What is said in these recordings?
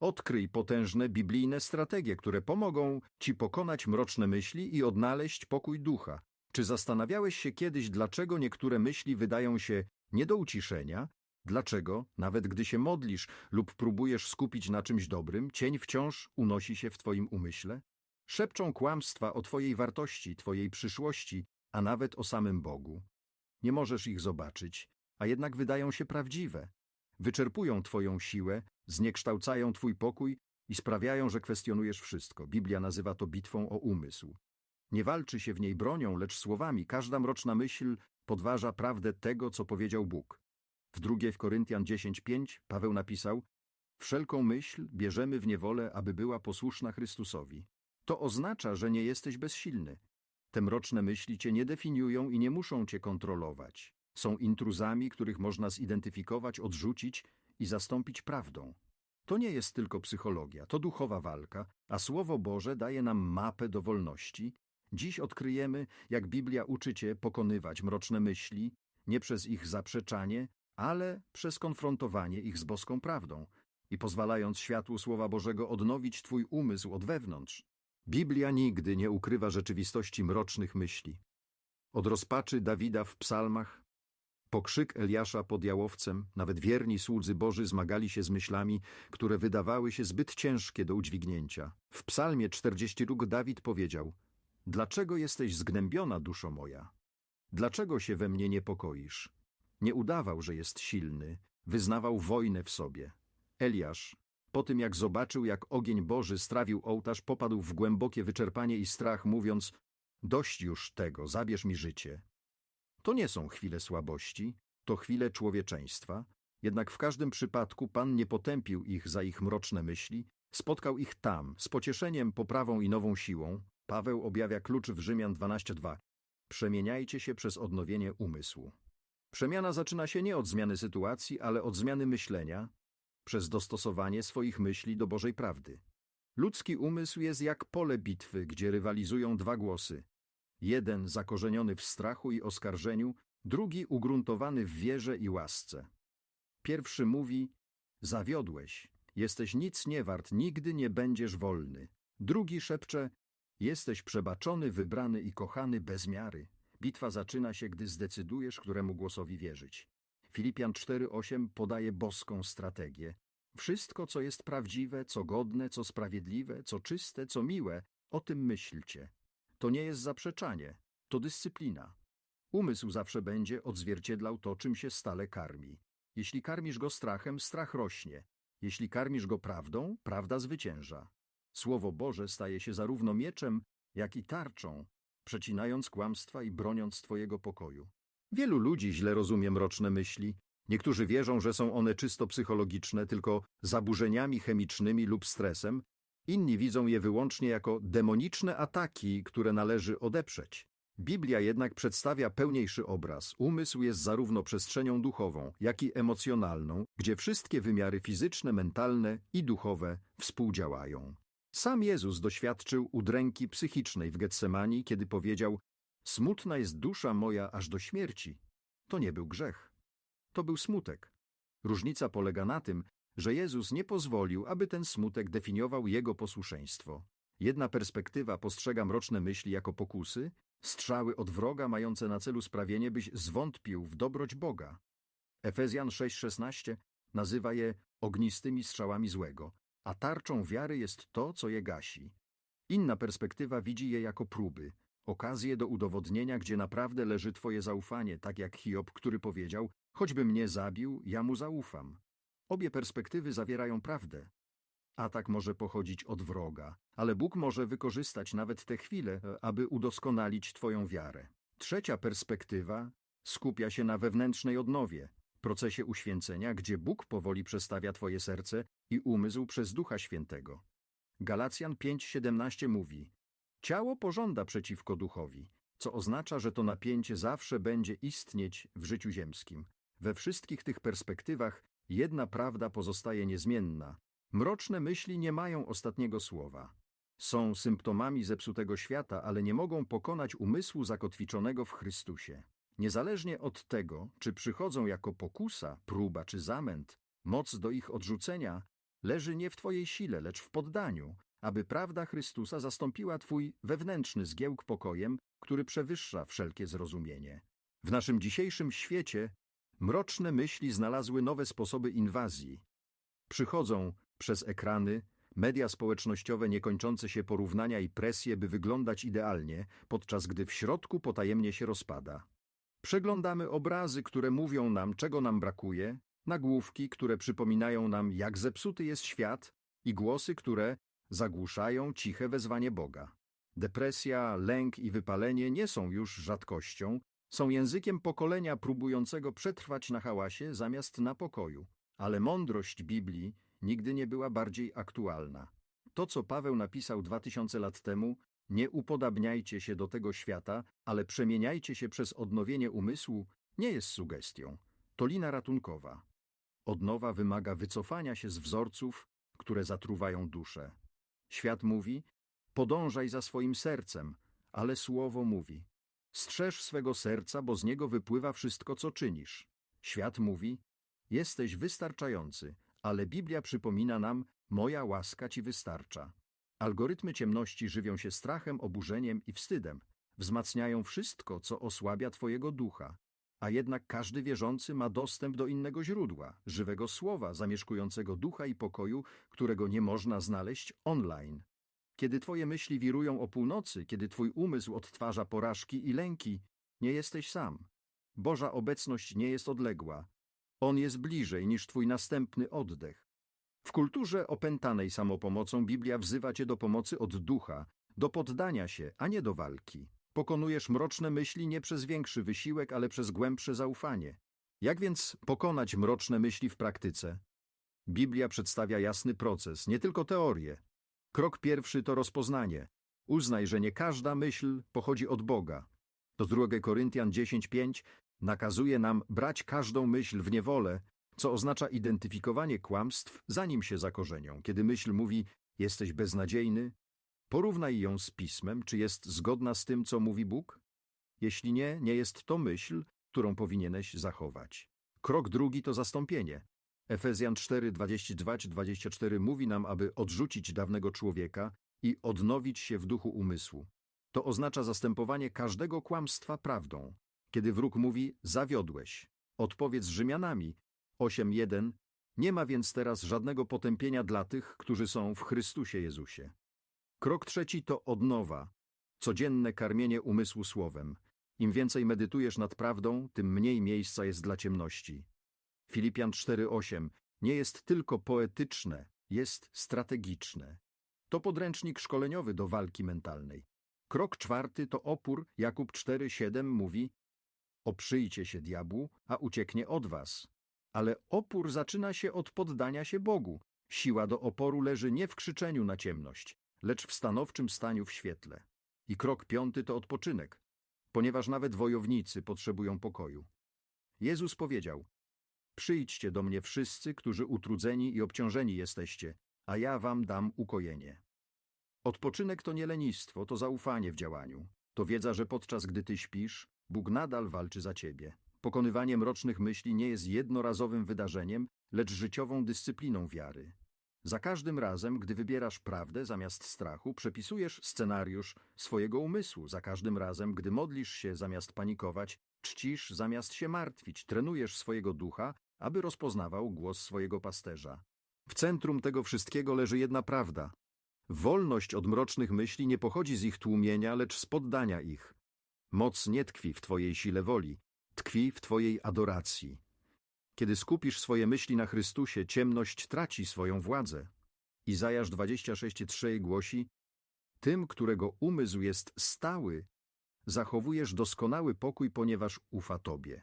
Odkryj potężne biblijne strategie, które pomogą ci pokonać mroczne myśli i odnaleźć pokój ducha. Czy zastanawiałeś się kiedyś, dlaczego niektóre myśli wydają się nie do uciszenia? Dlaczego, nawet gdy się modlisz lub próbujesz skupić na czymś dobrym, cień wciąż unosi się w twoim umyśle? Szepczą kłamstwa o twojej wartości, twojej przyszłości, a nawet o samym Bogu. Nie możesz ich zobaczyć, a jednak wydają się prawdziwe. Wyczerpują twoją siłę, zniekształcają twój pokój i sprawiają, że kwestionujesz wszystko. Biblia nazywa to bitwą o umysł. Nie walczy się w niej bronią, lecz słowami. Każda mroczna myśl podważa prawdę tego, co powiedział Bóg. W drugiej w Koryntian 10:5 Paweł napisał: Wszelką myśl bierzemy w niewolę, aby była posłuszna Chrystusowi. To oznacza, że nie jesteś bezsilny. Te mroczne myśli cię nie definiują i nie muszą cię kontrolować. Są intruzami, których można zidentyfikować, odrzucić i zastąpić prawdą. To nie jest tylko psychologia, to duchowa walka, a Słowo Boże daje nam mapę do wolności. Dziś odkryjemy, jak Biblia uczy cię pokonywać mroczne myśli, nie przez ich zaprzeczanie, ale przez konfrontowanie ich z boską prawdą i pozwalając światłu Słowa Bożego odnowić twój umysł od wewnątrz. Biblia nigdy nie ukrywa rzeczywistości mrocznych myśli. Od rozpaczy Dawida w psalmach, po krzyk Eliasza pod jałowcem, nawet wierni słudzy Boży zmagali się z myślami, które wydawały się zbyt ciężkie do udźwignięcia. W psalmie 42 Dawid powiedział Dlaczego jesteś zgnębiona, duszo moja? Dlaczego się we mnie niepokoisz? Nie udawał, że jest silny, wyznawał wojnę w sobie. Eliasz, po tym jak zobaczył, jak ogień Boży strawił ołtarz, popadł w głębokie wyczerpanie i strach, mówiąc Dość już tego, zabierz mi życie. To nie są chwile słabości, to chwile człowieczeństwa, jednak w każdym przypadku Pan nie potępił ich za ich mroczne myśli, spotkał ich tam, z pocieszeniem, poprawą i nową siłą. Paweł objawia klucz w Rzymian 12.2. Przemieniajcie się przez odnowienie umysłu. Przemiana zaczyna się nie od zmiany sytuacji, ale od zmiany myślenia, przez dostosowanie swoich myśli do Bożej prawdy. Ludzki umysł jest jak pole bitwy, gdzie rywalizują dwa głosy. Jeden zakorzeniony w strachu i oskarżeniu, drugi ugruntowany w wierze i łasce. Pierwszy mówi: Zawiodłeś, jesteś nic nie wart, nigdy nie będziesz wolny. Drugi szepcze: Jesteś przebaczony, wybrany i kochany bez miary. Bitwa zaczyna się, gdy zdecydujesz, któremu głosowi wierzyć. Filipian 4:8 podaje boską strategię. Wszystko, co jest prawdziwe, co godne, co sprawiedliwe, co czyste, co miłe, o tym myślcie. To nie jest zaprzeczanie, to dyscyplina. Umysł zawsze będzie odzwierciedlał to, czym się stale karmi. Jeśli karmisz go strachem, strach rośnie. Jeśli karmisz go prawdą, prawda zwycięża. Słowo Boże staje się zarówno mieczem, jak i tarczą, przecinając kłamstwa i broniąc Twojego pokoju. Wielu ludzi źle rozumie mroczne myśli. Niektórzy wierzą, że są one czysto psychologiczne, tylko zaburzeniami chemicznymi lub stresem. Inni widzą je wyłącznie jako demoniczne ataki, które należy odeprzeć. Biblia jednak przedstawia pełniejszy obraz. Umysł jest zarówno przestrzenią duchową, jak i emocjonalną, gdzie wszystkie wymiary fizyczne, mentalne i duchowe współdziałają. Sam Jezus doświadczył udręki psychicznej w Getsemanii, kiedy powiedział Smutna jest dusza moja aż do śmierci. To nie był grzech. To był smutek. Różnica polega na tym, że Jezus nie pozwolił, aby ten smutek definiował jego posłuszeństwo. Jedna perspektywa postrzega mroczne myśli jako pokusy, strzały od wroga mające na celu sprawienie, byś zwątpił w dobroć Boga. Efezjan 6,16 nazywa je ognistymi strzałami złego, a tarczą wiary jest to, co je gasi. Inna perspektywa widzi je jako próby, okazję do udowodnienia, gdzie naprawdę leży twoje zaufanie, tak jak Hiob, który powiedział, choćby mnie zabił, ja mu zaufam. Obie perspektywy zawierają prawdę. Atak może pochodzić od wroga, ale Bóg może wykorzystać nawet te chwile, aby udoskonalić twoją wiarę. Trzecia perspektywa skupia się na wewnętrznej odnowie, procesie uświęcenia, gdzie Bóg powoli przestawia twoje serce i umysł przez Ducha Świętego. Galacjan 5:17 mówi: Ciało pożąda przeciwko duchowi, co oznacza, że to napięcie zawsze będzie istnieć w życiu ziemskim. We wszystkich tych perspektywach jedna prawda pozostaje niezmienna. Mroczne myśli nie mają ostatniego słowa. Są symptomami zepsutego świata, ale nie mogą pokonać umysłu zakotwiczonego w Chrystusie. Niezależnie od tego, czy przychodzą jako pokusa, próba czy zamęt, moc do ich odrzucenia leży nie w twojej sile, lecz w poddaniu, aby prawda Chrystusa zastąpiła twój wewnętrzny zgiełk pokojem, który przewyższa wszelkie zrozumienie. W naszym dzisiejszym świecie mroczne myśli znalazły nowe sposoby inwazji. Przychodzą przez ekrany, media społecznościowe niekończące się porównania i presje, by wyglądać idealnie, podczas gdy w środku potajemnie się rozpada. Przeglądamy obrazy, które mówią nam, czego nam brakuje, nagłówki, które przypominają nam, jak zepsuty jest świat i głosy, które zagłuszają ciche wezwanie Boga. Depresja, lęk i wypalenie nie są już rzadkością, są językiem pokolenia próbującego przetrwać na hałasie zamiast na pokoju. Ale mądrość Biblii nigdy nie była bardziej aktualna. To, co Paweł napisał dwa tysiące lat temu, nie upodabniajcie się do tego świata, ale przemieniajcie się przez odnowienie umysłu, nie jest sugestią. To lina ratunkowa. Odnowa wymaga wycofania się z wzorców, które zatruwają duszę. Świat mówi, podążaj za swoim sercem, ale słowo mówi, strzeż swego serca, bo z niego wypływa wszystko, co czynisz. Świat mówi, jesteś wystarczający, ale Biblia przypomina nam, moja łaska ci wystarcza. Algorytmy ciemności żywią się strachem, oburzeniem i wstydem. Wzmacniają wszystko, co osłabia twojego ducha. A jednak każdy wierzący ma dostęp do innego źródła, żywego słowa, zamieszkującego ducha i pokoju, którego nie można znaleźć online. Kiedy twoje myśli wirują o północy, kiedy twój umysł odtwarza porażki i lęki, nie jesteś sam. Boża obecność nie jest odległa. On jest bliżej niż twój następny oddech. W kulturze opętanej samopomocą Biblia wzywa cię do pomocy od ducha, do poddania się, a nie do walki. Pokonujesz mroczne myśli nie przez większy wysiłek, ale przez głębsze zaufanie. Jak więc pokonać mroczne myśli w praktyce? Biblia przedstawia jasny proces, nie tylko teorię. Krok pierwszy to rozpoznanie. Uznaj, że nie każda myśl pochodzi od Boga. Do 2 Koryntian 10:5 nakazuje nam brać każdą myśl w niewolę, co oznacza identyfikowanie kłamstw, zanim się zakorzenią. Kiedy myśl mówi, jesteś beznadziejny, porównaj ją z pismem, czy jest zgodna z tym, co mówi Bóg? Jeśli nie, nie jest to myśl, którą powinieneś zachować. Krok drugi to zastąpienie. Efezjan 4, 22-24 mówi nam, aby odrzucić dawnego człowieka i odnowić się w duchu umysłu. To oznacza zastępowanie każdego kłamstwa prawdą. Kiedy wróg mówi, zawiodłeś, odpowiedz Rzymianami 8.1, nie ma więc teraz żadnego potępienia dla tych, którzy są w Chrystusie Jezusie. Krok trzeci to odnowa, codzienne karmienie umysłu słowem. Im więcej medytujesz nad prawdą, tym mniej miejsca jest dla ciemności. Filipian 4:8 nie jest tylko poetyczne, jest strategiczne. To podręcznik szkoleniowy do walki mentalnej. Krok czwarty to opór. Jakub 4:7 mówi: Oprzyjcie się diabłu, a ucieknie od was. Ale opór zaczyna się od poddania się Bogu. Siła do oporu leży nie w krzyczeniu na ciemność, lecz w stanowczym staniu w świetle. I krok piąty to odpoczynek, ponieważ nawet wojownicy potrzebują pokoju. Jezus powiedział: Przyjdźcie do mnie wszyscy, którzy utrudzeni i obciążeni jesteście, a ja wam dam ukojenie. Odpoczynek to nie lenistwo, to zaufanie w działaniu. To wiedza, że podczas gdy ty śpisz, Bóg nadal walczy za ciebie. Pokonywanie mrocznych myśli nie jest jednorazowym wydarzeniem, lecz życiową dyscypliną wiary. Za każdym razem, gdy wybierasz prawdę zamiast strachu, przepisujesz scenariusz swojego umysłu. Za każdym razem, gdy modlisz się zamiast panikować, czcisz zamiast się martwić, trenujesz swojego ducha, aby rozpoznawał głos swojego pasterza. W centrum tego wszystkiego leży jedna prawda. Wolność od mrocznych myśli nie pochodzi z ich tłumienia, lecz z poddania ich. Moc nie tkwi w Twojej sile woli, tkwi w Twojej adoracji. Kiedy skupisz swoje myśli na Chrystusie, ciemność traci swoją władzę. Izajasz 26:3 głosi: Tym, którego umysł jest stały, zachowujesz doskonały pokój, ponieważ ufa Tobie.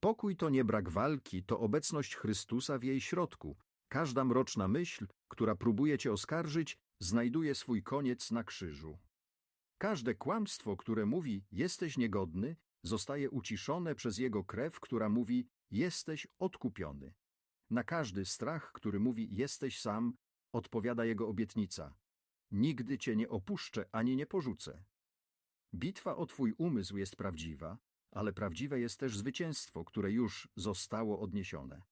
Pokój to nie brak walki, to obecność Chrystusa w jej środku. Każda mroczna myśl, która próbuje Cię oskarżyć, znajduje swój koniec na krzyżu. Każde kłamstwo, które mówi jesteś niegodny, zostaje uciszone przez Jego krew, która mówi jesteś odkupiony. Na każdy strach, który mówi jesteś sam, odpowiada Jego obietnica. Nigdy Cię nie opuszczę ani nie porzucę. Bitwa o Twój umysł jest prawdziwa, ale prawdziwe jest też zwycięstwo, które już zostało odniesione.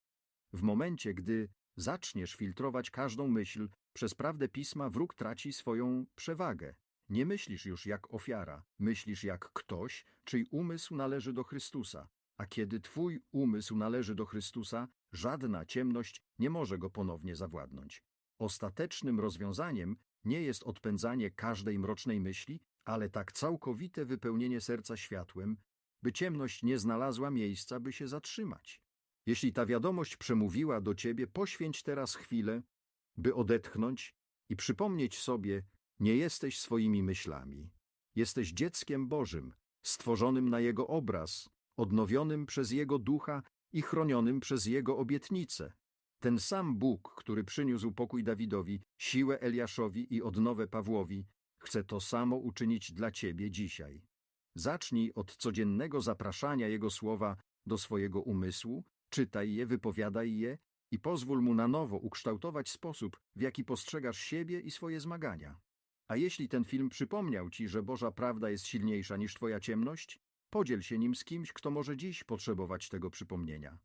W momencie, gdy zaczniesz filtrować każdą myśl, przez prawdę pisma wróg traci swoją przewagę. Nie myślisz już jak ofiara, myślisz jak ktoś, czyj umysł należy do Chrystusa. A kiedy twój umysł należy do Chrystusa, żadna ciemność nie może go ponownie zawładnąć. Ostatecznym rozwiązaniem nie jest odpędzanie każdej mrocznej myśli, ale tak całkowite wypełnienie serca światłem, by ciemność nie znalazła miejsca, by się zatrzymać. Jeśli ta wiadomość przemówiła do ciebie, poświęć teraz chwilę, by odetchnąć i przypomnieć sobie, nie jesteś swoimi myślami. Jesteś dzieckiem Bożym, stworzonym na Jego obraz, odnowionym przez Jego ducha i chronionym przez Jego obietnice. Ten sam Bóg, który przyniósł pokój Dawidowi, siłę Eliaszowi i odnowę Pawłowi, chce to samo uczynić dla ciebie dzisiaj. Zacznij od codziennego zapraszania Jego słowa do swojego umysłu, czytaj je, wypowiadaj je i pozwól mu na nowo ukształtować sposób, w jaki postrzegasz siebie i swoje zmagania. A jeśli ten film przypomniał ci, że Boża prawda jest silniejsza niż twoja ciemność, podziel się nim z kimś, kto może dziś potrzebować tego przypomnienia.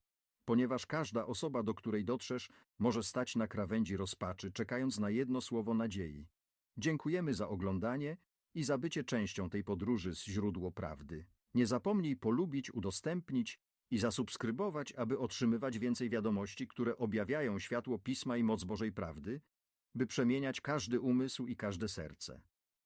Ponieważ każda osoba, do której dotrzesz, może stać na krawędzi rozpaczy, czekając na jedno słowo nadziei. Dziękujemy za oglądanie i za bycie częścią tej podróży z źródło prawdy. Nie zapomnij polubić, udostępnić i zasubskrybować, aby otrzymywać więcej wiadomości, które objawiają światło Pisma i moc Bożej Prawdy, by przemieniać każdy umysł i każde serce.